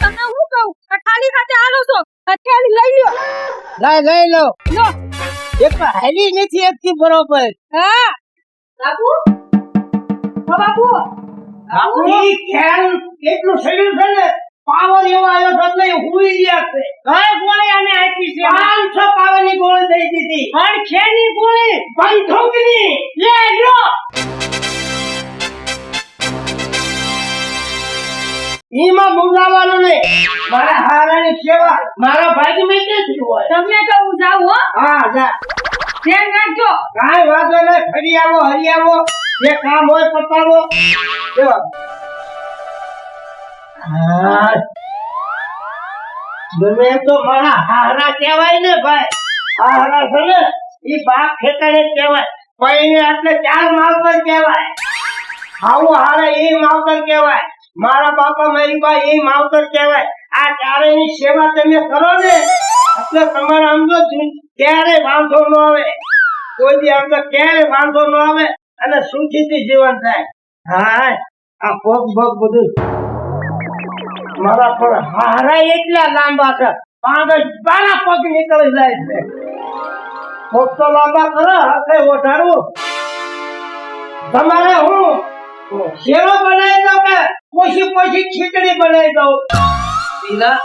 તમને હું કહું ખાલી આલો છો આ થેલી લઈ લ્યો લાય લઈ લો લો એક તો હાલી નથી એકથી બરોબર હા બાપુ ઓ બાપુ ઈ ખેલ કેટલું સડ્યું છે ને પાવર એવો આવ્યો છે એટલે હુઈ ગયા છે. કઈ ગોળી આને આપી છે પાંચસો પાવરની ગોળી દઈ દીધી પણ ખેની ગોળી બંધુકની. લે લો. ઈમાં મુંગાવાનું નહીં મારા હારાની સેવા મારા ભાગમાં ક્યાંથી હોય. તમને કહું જાવ હો. હા જા. ધ્યાન રાખજો. કાંઈ વાંધો નહીં ફરી આવો હરી આવો. જે કામ હોય પતાવો. તો મારા હારા કહેવાય ને ભાઈ. હારા છે ને ઈ બાપ ખેતરે કહેવાય. એને એટલે ચાર માવતર કહેવાય. આવું હારે એ માવતર કહેવાય. મારા બાપા મારી બા એ માવતર કહેવાય. આ ચારેયની સેવા તમે કરો ને, એટલે તમારે આમ ક્યારે વાંધો ન આવે. કોઈ બી આમ ક્યારે વાંધો ન આવે અને સુખીથી જીવન થાય. હા, આ પગ પગ બધું. મારા પણ હારા એટલા લાંબા છે. પાંચ બારા પગ નીકળી જાય છે. પગ તો લાંબા કરો હાથે વધારવું તમારે હું શેરો બનાવી દો કે પોછી પછી ખીચડી બનાવી દઉં. પીલા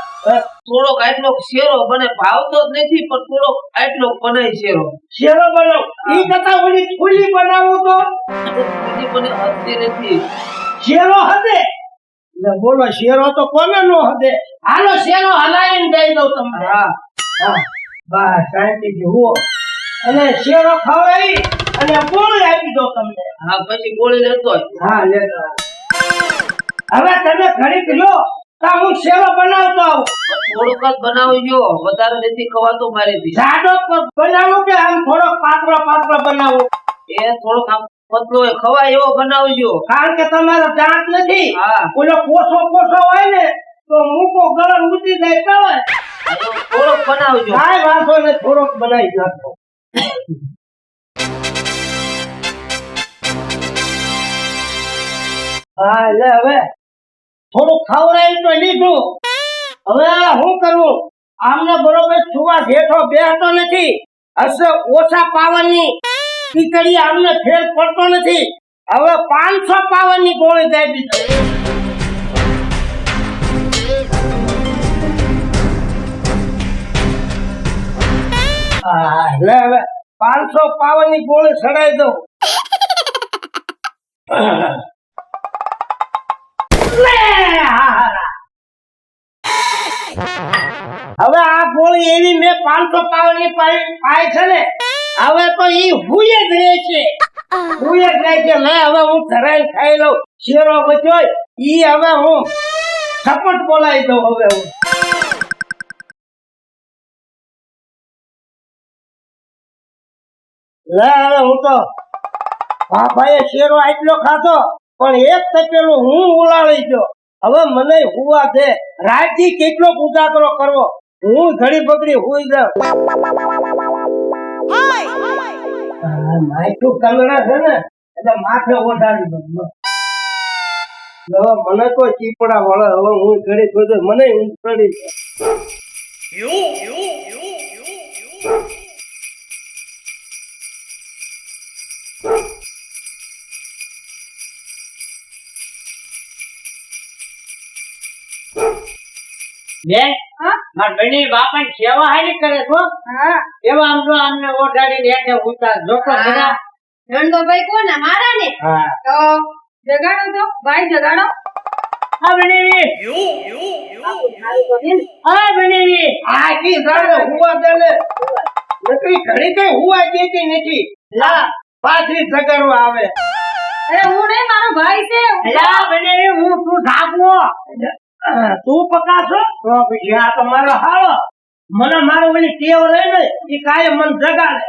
થોડો આટલો શેરો મને ભાવતો જ નથી પણ થોડોક આટલો બનાય શેરો. શેરો બનાવ. ઈ કરતા ઓલી ફૂલી બનાવો તો. બીજી મને હદતી નથી. શેરો હદે. એટલે બોલો શેરો તો કોને નો હદે? હાલો શેરો હલાવીને દઈ દઉં તમને. હા હા. બસ શાંતિથી હુઓ. અને શેરો ખવડાવી અને ગોળી આપી દો તમને. હા પછી ગોળી લેતો. હા લેતો. હવે તમે ઘડીક લો તા હું સેવા બનાવતો આવું. થોડુંક જ બનાવજો વધારે નથી ખવાતો મારેથી જાડો બનાવું કે આમ થોડોક પાતળો પાતળો બનાવું? એ થોડોક આમ પતલો હોય ખવાય એવો બનાવજો કારણ કે તમારો દાંત નથી. હા. ઓલો કોસો કોસો હોય ને તો મૂકો ગળણ ઉતરી જાય તો થોડોક બનાવજો કાંઈ વાંધો ને થોડોક બનાવી નાખો. હા એટલે હવે. થોડું ખવડાવી તો લીધું. હવે શું કરવું? આમને બરોબર છુવા જેઠો બેસતો નથી. હશે ઓછા પાવરની ખીચડી આમને ફેર પડતો નથી. હવે પાંચસો પાવરની ગોળી હા, એટલે હવે પાંચસો પાવનની ગોળી સડાઈ દઉં. હવે આ ગોળી એવી મેં પાંચસો પાવની પાય છે ને, હવે તો ઈ હુએ જ રહે છે. હુએ જ રહે છે. લે હવે હું ધરાઈ ખાઈ લઉં, શેરો બચ્યો ઈ હવે હું સપોર્ટ બોલાવી દઉં હવે હું. લે, હવે હું તો બાપાએ શેરો આટલો ખાધો. પણ એક તપેલો હું ઉલાળી ગયો. હવે મને હુવા દે. રાતથી કેટલો ઉજાગરો કરવો. હું ઘડી બગડી હુઈ જાઉં માથું કલરા છે ને, એટલે માથે ઓઢાડી દઉં. મને તો ચીપડા વળે. હવે હું ઘડી ખોદે મને ઊંઘ ચડી બેન મારા બેની સેવા હારી કરે છો? એવા આમ જો આમને ઓઢાડીને હેઠે ઉતાર. ભાઈ કોને? મારા ને તો જગાડો તો. ભાઈ જગાડો. આ બનેવી આ બનેવી આ કી સાડે હુવા દેલે નકરી ઘડી કઈ હુવા દેતી નથી. લા પાછી સગરવા આવે. અરે હું નહીં મારો ભાઈ છે. લા બનેવી હું તું ઢાકવો? તું પકાશો તો આ તમારો મારો હાલો મને મારો ઓલી ટેવ રહે ને એ કાયમ મન જગાડે.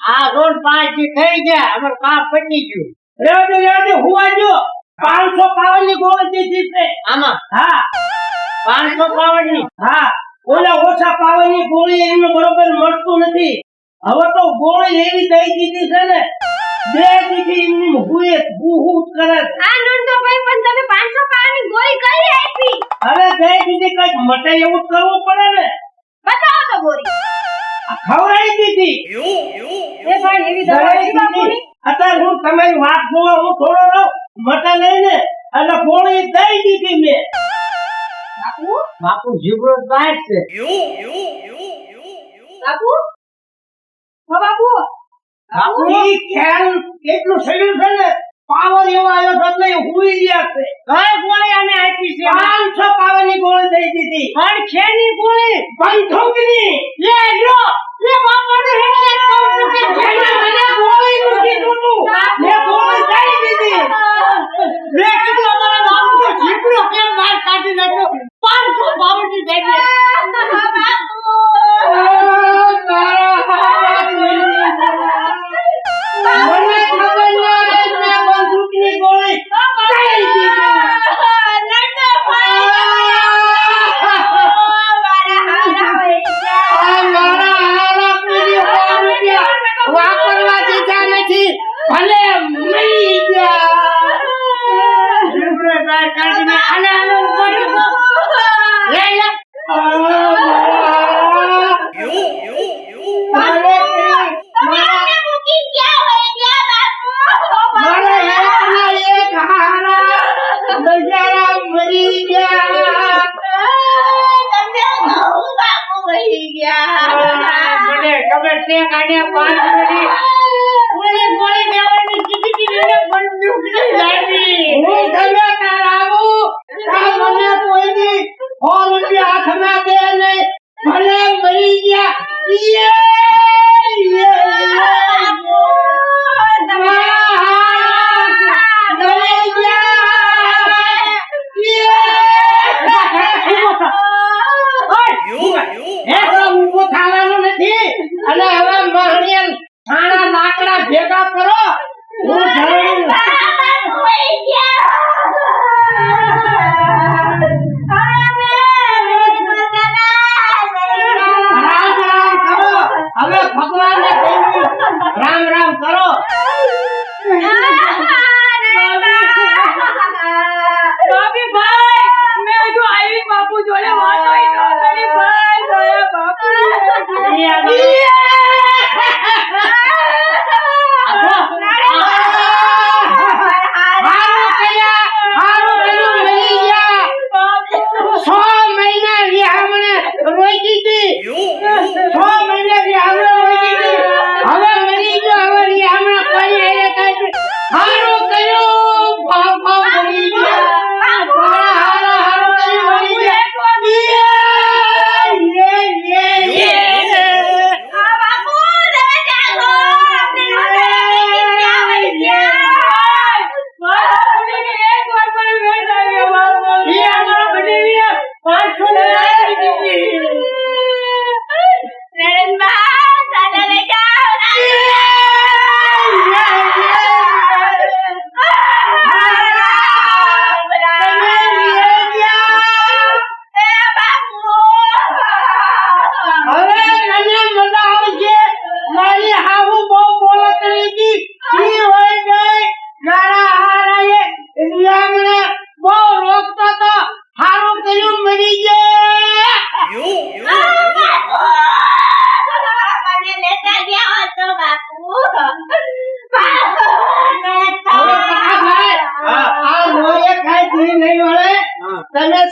આ રોડ પાંચ થઈ ગયા અમારું કામ પતી ગયું. રેવડી રેવડી હુવા જો પાંચસો પાવનની ગોળ દીધી છે. આમાં? હા. પાંચસો પાવનની હા. ઓલા ઓછા પાવનની ગોળી એમને બરોબર મળતું નથી. હવે તો ગોળી એવી દઈ દીધી છે ને. બે દીધી એમની હુએ હું હું કરે. આ નંદોભાઈ પણ તમે 500 પાણી ગોળી કરી આપી? હવે બે દીધી કંઈક મટે એવું કરવું પડે ને. બતાવો તો ગોળી. ખવડાવી દીધી. એ ભાઈ એવી દવાઈ બાપુની અત્યારે હું તમારી વાત જોવા હું થોડો રહું મટે લઈને અને ગોળી દઈ દીધી મેં. બાપુ? બાપુ જીવડો બાય છે. બાપુ? બાપુ? બાપુ ખ્યાલ એટલું શરીર છે ને પાવર એવો આવ્યો છે એટલે હુઈ ગયા છે. કઈ ગોળી અમે આપી છે. પાંચસો ગોળી દઈ દીધી પણ ખેની ગોળી. બંધુકની. લે લો લે બાપાને હેડશેક છે કાઢ્યા પાંચ મિનિટ ઓલી ગોળી લેવાની કીધી હતી એને બંદૂક નહીં લાવી. હું ગમે ત્યાં આવું મને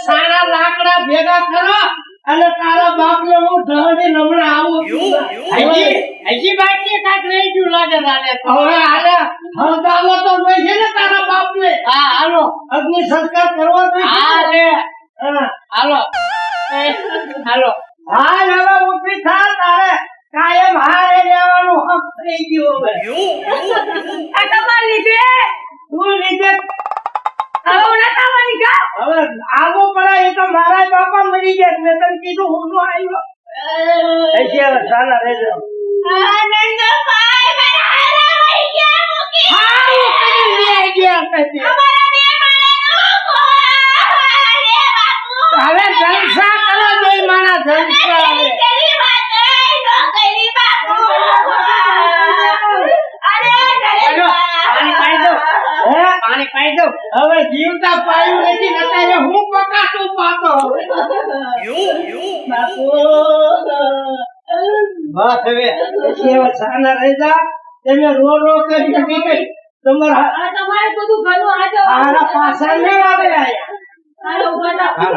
સારા લાકડા ભેગા કરો અને તારા બાપને હું ધણી નમણા આવું હજી હજી બાકી કાંઈક રહી ગયું લાગે તારે હવે હાલે. હળગાવો તો જોઈ છે ને તારા બાપને? હા હાલો. અગ્નિ સંસ્કાર કરવો જોઈએ હા લે. હાલો. હાલો. હા હાલો ઉઠી થા તારે કાયમ હારે લેવાનું હક થઈ ગયું હવે. આ તમારા લીધે? તું લીધે? હવે નતા મરી. હવે આગો પડે એ તો મારા બાપા મરી ગયા મેં તને કીધું હું નો આવ્યો. હજી હવે ચાલા રહેજો હારું કરી લઈ ગયા. હવે જલસા કરો બે માણા જલસા હવે હેલો બાપુ હવે સાના રહી જા. તમે રો રો કરી ઊભી તમારા તમારે બધું ઘરનું આ જાઓ. પાછા નહીં આવે આયા. હાલો, ઊભા થાઓ.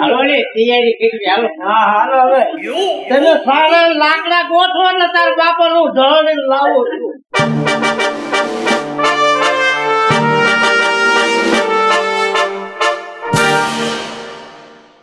હાલો. ને તૈયારી કરી હાલો. હા હાલો હવે. તમે સારા લાકડા ગોઠવો ને તાર બાપા નું ઢળ લાવો છું.